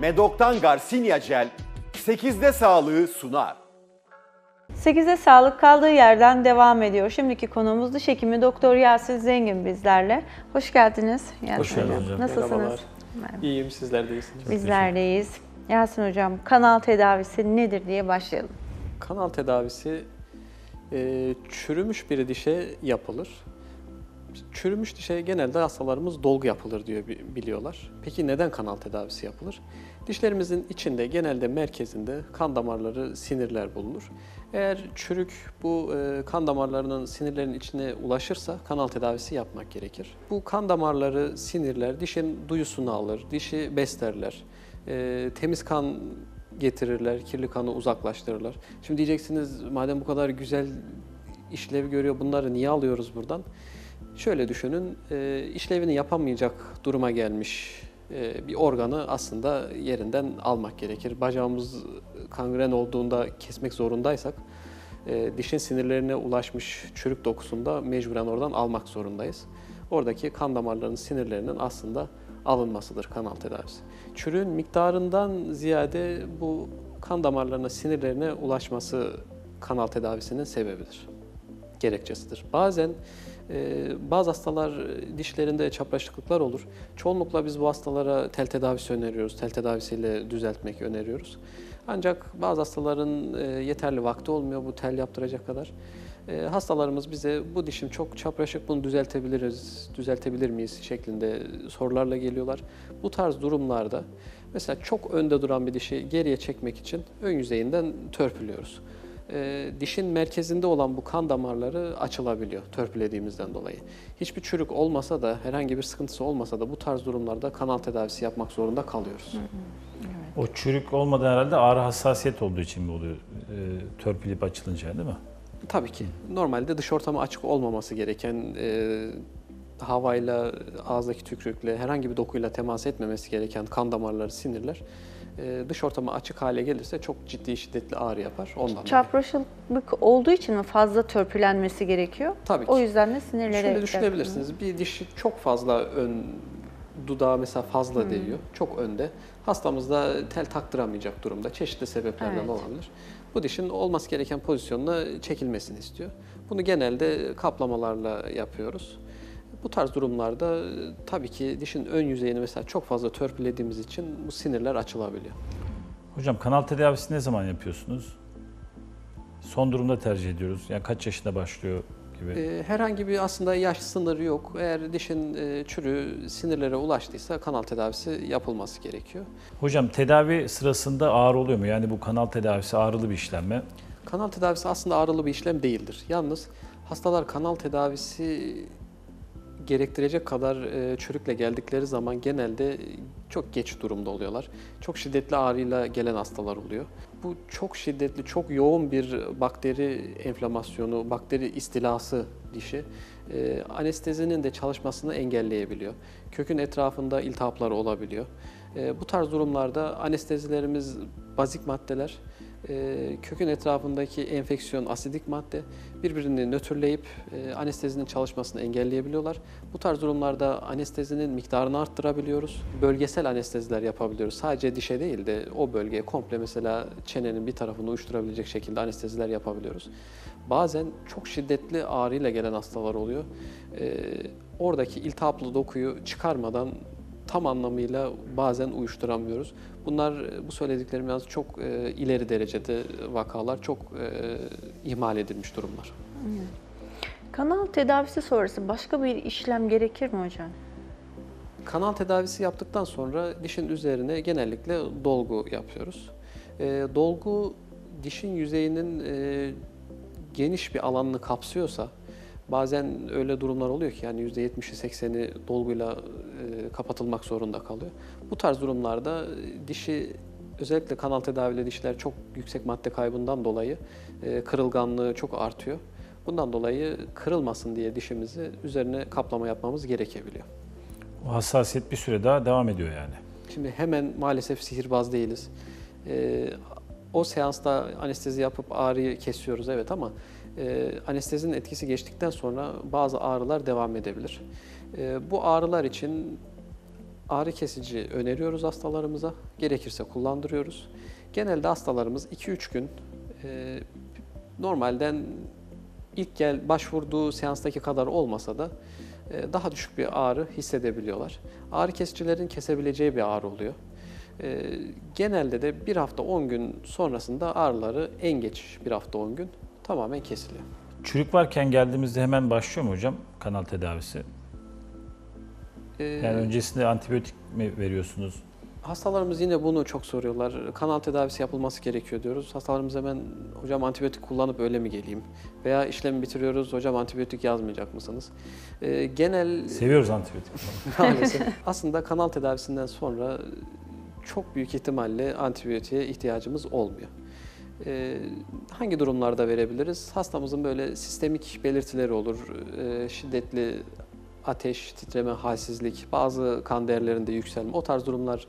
Medok'tan Garcinia Gel 8'de sağlığı sunar. 8'e sağlık kaldığı yerden devam ediyor. Şimdiki konuğumuz diş hekimi Doktor Yasin Zengin bizlerle. Hoş geldiniz Yasin Hoş geldiniz hocam. Nasılsınız? Merhabalar. Merhaba. İyiyim, sizler de iyisiniz. Bizlerdeyiz. Yasin Hocam kanal tedavisi nedir diye başlayalım. Kanal tedavisi e, çürümüş bir dişe yapılır. Çürümüş dişe genelde hastalarımız dolgu yapılır diyor bi- biliyorlar. Peki neden kanal tedavisi yapılır? Dişlerimizin içinde genelde merkezinde kan damarları, sinirler bulunur. Eğer çürük bu e, kan damarlarının sinirlerin içine ulaşırsa kanal tedavisi yapmak gerekir. Bu kan damarları, sinirler dişin duyusunu alır, dişi beslerler. E, temiz kan getirirler, kirli kanı uzaklaştırırlar. Şimdi diyeceksiniz madem bu kadar güzel işlev görüyor bunları niye alıyoruz buradan? Şöyle düşünün, e, işlevini yapamayacak duruma gelmiş e, bir organı aslında yerinden almak gerekir. Bacağımız kangren olduğunda kesmek zorundaysak e, dişin sinirlerine ulaşmış çürük dokusunda mecburen oradan almak zorundayız. Oradaki kan damarlarının sinirlerinin aslında alınmasıdır kanal tedavisi. Çürüğün miktarından ziyade bu kan damarlarına, sinirlerine ulaşması kanal tedavisinin sebebidir gerekçesidir. Bazen bazı hastalar e, dişlerinde çapraşıklıklar olur. Çoğunlukla biz bu hastalara tel tedavisi öneriyoruz. Tel tedavisiyle düzeltmek öneriyoruz. Ancak bazı hastaların e, yeterli vakti olmuyor bu tel yaptıracak kadar. E, hastalarımız bize bu dişim çok çapraşık bunu düzeltebiliriz, düzeltebilir miyiz şeklinde sorularla geliyorlar. Bu tarz durumlarda mesela çok önde duran bir dişi geriye çekmek için ön yüzeyinden törpülüyoruz e, dişin merkezinde olan bu kan damarları açılabiliyor törpülediğimizden dolayı. Hiçbir çürük olmasa da, herhangi bir sıkıntısı olmasa da bu tarz durumlarda kanal tedavisi yapmak zorunda kalıyoruz. O çürük olmadan herhalde ağrı hassasiyet olduğu için mi oluyor? E, törpüleyip açılınca değil mi? Tabii ki. Normalde dış ortamı açık olmaması gereken, e, havayla, ağızdaki tükürükle, herhangi bir dokuyla temas etmemesi gereken kan damarları, sinirler e, dış ortama açık hale gelirse çok ciddi şiddetli ağrı yapar. Ondan dolayı. Çapraşıklık olduğu için mi fazla törpülenmesi gerekiyor? Tabii ki. O yüzden de sinirlere Şöyle düşünebilirsiniz. Bir dişi çok fazla ön dudağı mesela fazla değiyor. Çok önde. Hastamız da tel taktıramayacak durumda. Çeşitli sebeplerden Evet. olabilir. Bu dişin olması gereken pozisyonuna çekilmesini istiyor. Bunu genelde kaplamalarla yapıyoruz. Bu tarz durumlarda e, tabii ki dişin ön yüzeyini mesela çok fazla törpülediğimiz için bu sinirler açılabiliyor. Hocam kanal tedavisi ne zaman yapıyorsunuz? Son durumda tercih ediyoruz. Yani kaç yaşında başlıyor gibi. Ee, Herhangi bir aslında yaş sınırı yok. Eğer dişin e, çürüğü sinirlere ulaştıysa kanal tedavisi yapılması gerekiyor. Hocam tedavi sırasında ağrı oluyor mu? Yani bu kanal tedavisi ağrılı bir işlem mi? Kanal tedavisi aslında ağrılı bir işlem değildir. Yalnız hastalar kanal tedavisi gerektirecek kadar e, çürükle geldikleri zaman genelde çok geç durumda oluyorlar. Çok şiddetli ağrıyla gelen hastalar oluyor. Bu çok şiddetli, çok yoğun bir bakteri enflamasyonu, bakteri istilası dişi e, anestezinin de çalışmasını engelleyebiliyor. Kökün etrafında iltihaplar olabiliyor. E, bu tarz durumlarda anestezilerimiz bazik maddeler, kökün etrafındaki enfeksiyon, asidik madde birbirini nötrleyip e, anestezinin çalışmasını engelleyebiliyorlar. Bu tarz durumlarda anestezinin miktarını arttırabiliyoruz. Bölgesel anesteziler yapabiliyoruz. Sadece dişe değil de o bölgeye komple mesela çenenin bir tarafını uyuşturabilecek şekilde anesteziler yapabiliyoruz. Bazen çok şiddetli ağrıyla gelen hastalar oluyor. E, oradaki iltihaplı dokuyu çıkarmadan tam anlamıyla bazen uyuşturamıyoruz. Bunlar bu söylediklerim yalnız çok e, ileri derecede vakalar, çok e, ihmal edilmiş durumlar. Kanal tedavisi sonrası başka bir işlem gerekir mi hocam? Kanal tedavisi yaptıktan sonra dişin üzerine genellikle dolgu yapıyoruz. E, dolgu dişin yüzeyinin e, geniş bir alanını kapsıyorsa bazen öyle durumlar oluyor ki yani %70'i 80'i dolguyla e, kapatılmak zorunda kalıyor. Bu tarz durumlarda e, dişi özellikle kanal tedavili dişler çok yüksek madde kaybından dolayı e, kırılganlığı çok artıyor. Bundan dolayı kırılmasın diye dişimizi üzerine kaplama yapmamız gerekebiliyor. O hassasiyet bir süre daha devam ediyor yani. Şimdi hemen maalesef sihirbaz değiliz. Ee, o seansta anestezi yapıp ağrıyı kesiyoruz evet ama e, anestezinin etkisi geçtikten sonra bazı ağrılar devam edebilir. E, bu ağrılar için Ağrı kesici öneriyoruz hastalarımıza. Gerekirse kullandırıyoruz. Genelde hastalarımız 2-3 gün e, normalden ilk gel başvurduğu seanstaki kadar olmasa da e, daha düşük bir ağrı hissedebiliyorlar. Ağrı kesicilerin kesebileceği bir ağrı oluyor. E, genelde de bir hafta 10 gün sonrasında ağrıları en geç bir hafta 10 gün tamamen kesiliyor. Çürük varken geldiğimizde hemen başlıyor mu hocam kanal tedavisi? E, Yani öncesinde antibiyotik mi veriyorsunuz? Hastalarımız yine bunu çok soruyorlar. Kanal tedavisi yapılması gerekiyor diyoruz. Hastalarımız hemen hocam antibiyotik kullanıp öyle mi geleyim? Veya işlemi bitiriyoruz hocam antibiyotik yazmayacak mısınız? Ee, genel Seviyoruz antibiyotik. maalesef aslında kanal tedavisinden sonra çok büyük ihtimalle antibiyotiğe ihtiyacımız olmuyor. Ee, hangi durumlarda verebiliriz? Hastamızın böyle sistemik belirtileri olur. Ee, şiddetli ateş, titreme, halsizlik, bazı kan değerlerinde yükselme o tarz durumlar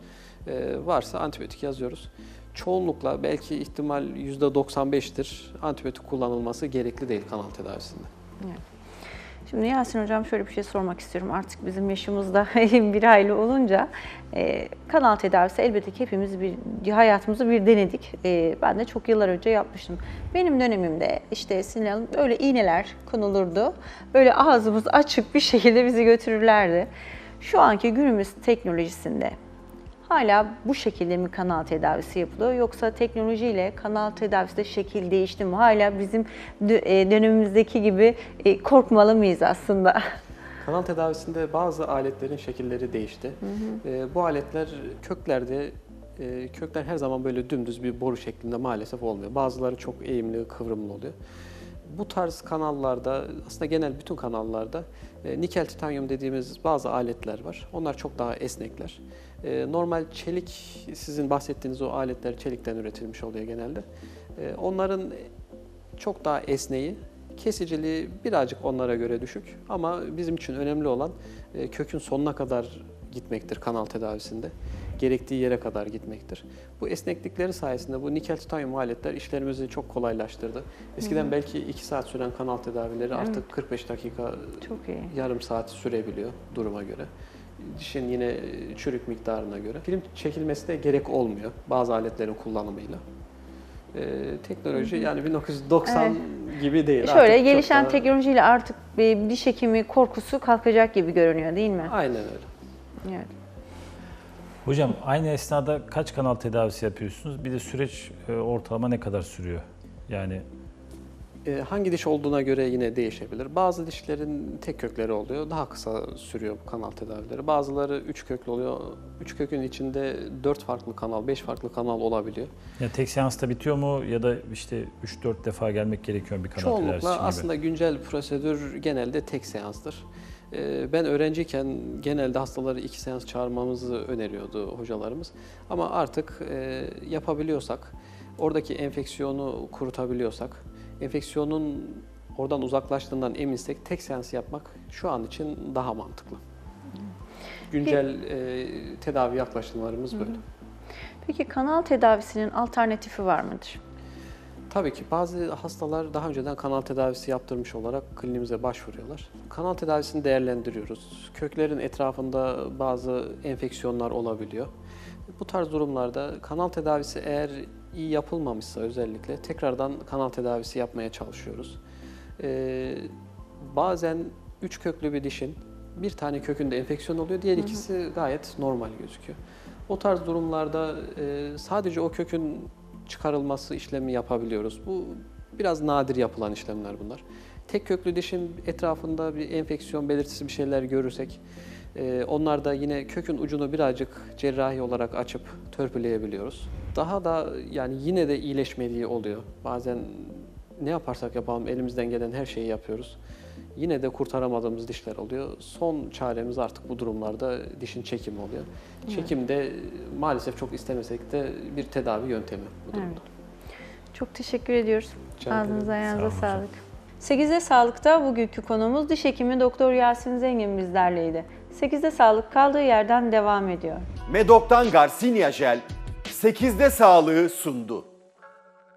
e, varsa antibiyotik yazıyoruz. Çoğunlukla belki ihtimal %95'tir antibiyotik kullanılması gerekli değil kanal tedavisinde. Şimdi Yasin Hocam şöyle bir şey sormak istiyorum. Artık bizim yaşımızda bir aile olunca e, kanal tedavisi elbette ki hepimiz bir hayatımızı bir denedik. E, ben de çok yıllar önce yapmıştım. Benim dönemimde işte Sinan öyle iğneler konulurdu. Böyle ağzımız açık bir şekilde bizi götürürlerdi. Şu anki günümüz teknolojisinde Hala bu şekilde mi kanal tedavisi yapılıyor yoksa teknolojiyle kanal tedavisi de şekil değişti mi? Hala bizim e, dönemimizdeki gibi e, korkmalı mıyız aslında? Kanal tedavisinde bazı aletlerin şekilleri değişti. Ee, bu aletler köklerde e, kökler her zaman böyle dümdüz bir boru şeklinde maalesef olmuyor. Bazıları çok eğimli, kıvrımlı oluyor. Bu tarz kanallarda, aslında genel bütün kanallarda e, nikel titanyum dediğimiz bazı aletler var. Onlar çok daha esnekler. E, normal çelik, sizin bahsettiğiniz o aletler çelikten üretilmiş oluyor genelde. E, onların çok daha esneği, kesiciliği birazcık onlara göre düşük. Ama bizim için önemli olan e, kökün sonuna kadar gitmektir kanal tedavisinde. Gerektiği yere kadar gitmektir. Bu esneklikleri sayesinde bu nikel titanyum aletler işlerimizi çok kolaylaştırdı. Eskiden belki 2 saat süren kanal tedavileri artık 45 dakika, Çok iyi. yarım saat sürebiliyor duruma göre. Dişin yine çürük miktarına göre. Film çekilmesi de gerek olmuyor bazı aletlerin kullanımıyla. Ee, teknoloji yani 1990 gibi değil. Şöyle Artık gelişen daha- teknolojiyle artık bir diş hekimi korkusu kalkacak gibi görünüyor değil mi? Aynen öyle. Evet. Hocam aynı esnada kaç kanal tedavisi yapıyorsunuz? Bir de süreç e, ortalama ne kadar sürüyor? Yani Ee, hangi diş olduğuna göre yine değişebilir. Bazı dişlerin tek kökleri oluyor. Daha kısa sürüyor bu kanal tedavileri. Bazıları üç köklü oluyor. Üç kökün içinde dört farklı kanal, beş farklı kanal olabiliyor. ya tek seansta bitiyor mu ya da işte 3-4 defa gelmek gerekiyor bir kanal tedavisi için Çoğunlukla gibi? aslında güncel prosedür genelde tek seanstır. Ee, Ben öğrenciyken genelde hastaları iki seans çağırmamızı öneriyordu hocalarımız. Ama artık e, yapabiliyorsak, oradaki enfeksiyonu kurutabiliyorsak, enfeksiyonun oradan uzaklaştığından eminsek tek seans yapmak şu an için daha mantıklı. Güncel e, tedavi yaklaşımlarımız böyle. Peki kanal tedavisinin alternatifi var mıdır? Tabii ki bazı hastalar daha önceden kanal tedavisi yaptırmış olarak klinimize başvuruyorlar. Kanal tedavisini değerlendiriyoruz. Köklerin etrafında bazı enfeksiyonlar olabiliyor. Bu tarz durumlarda kanal tedavisi eğer iyi yapılmamışsa özellikle tekrardan kanal tedavisi yapmaya çalışıyoruz. Ee, bazen üç köklü bir dişin bir tane kökünde enfeksiyon oluyor, diğer ikisi gayet normal gözüküyor. O tarz durumlarda e, sadece o kökün çıkarılması işlemi yapabiliyoruz. Bu biraz nadir yapılan işlemler bunlar. Tek köklü dişin etrafında bir enfeksiyon belirtisi bir şeyler görürsek e, onlar da yine kökün ucunu birazcık cerrahi olarak açıp törpüleyebiliyoruz. Daha da yani yine de iyileşmediği oluyor. Bazen ne yaparsak yapalım elimizden gelen her şeyi yapıyoruz. Yine de kurtaramadığımız dişler oluyor. Son çaremiz artık bu durumlarda dişin çekimi oluyor. Çekim de maalesef çok istemesek de bir tedavi yöntemi bu durumda. Evet. Çok teşekkür ediyoruz. Ağzınıza Sağ ayağınıza hocam. sağlık. 8'de Sağlık'ta bugünkü konumuz diş hekimi Doktor Yasin Zengin bizlerleydi. 8'de Sağlık kaldığı yerden devam ediyor. Medok'tan Garcinia Jel 8'de sağlığı sundu.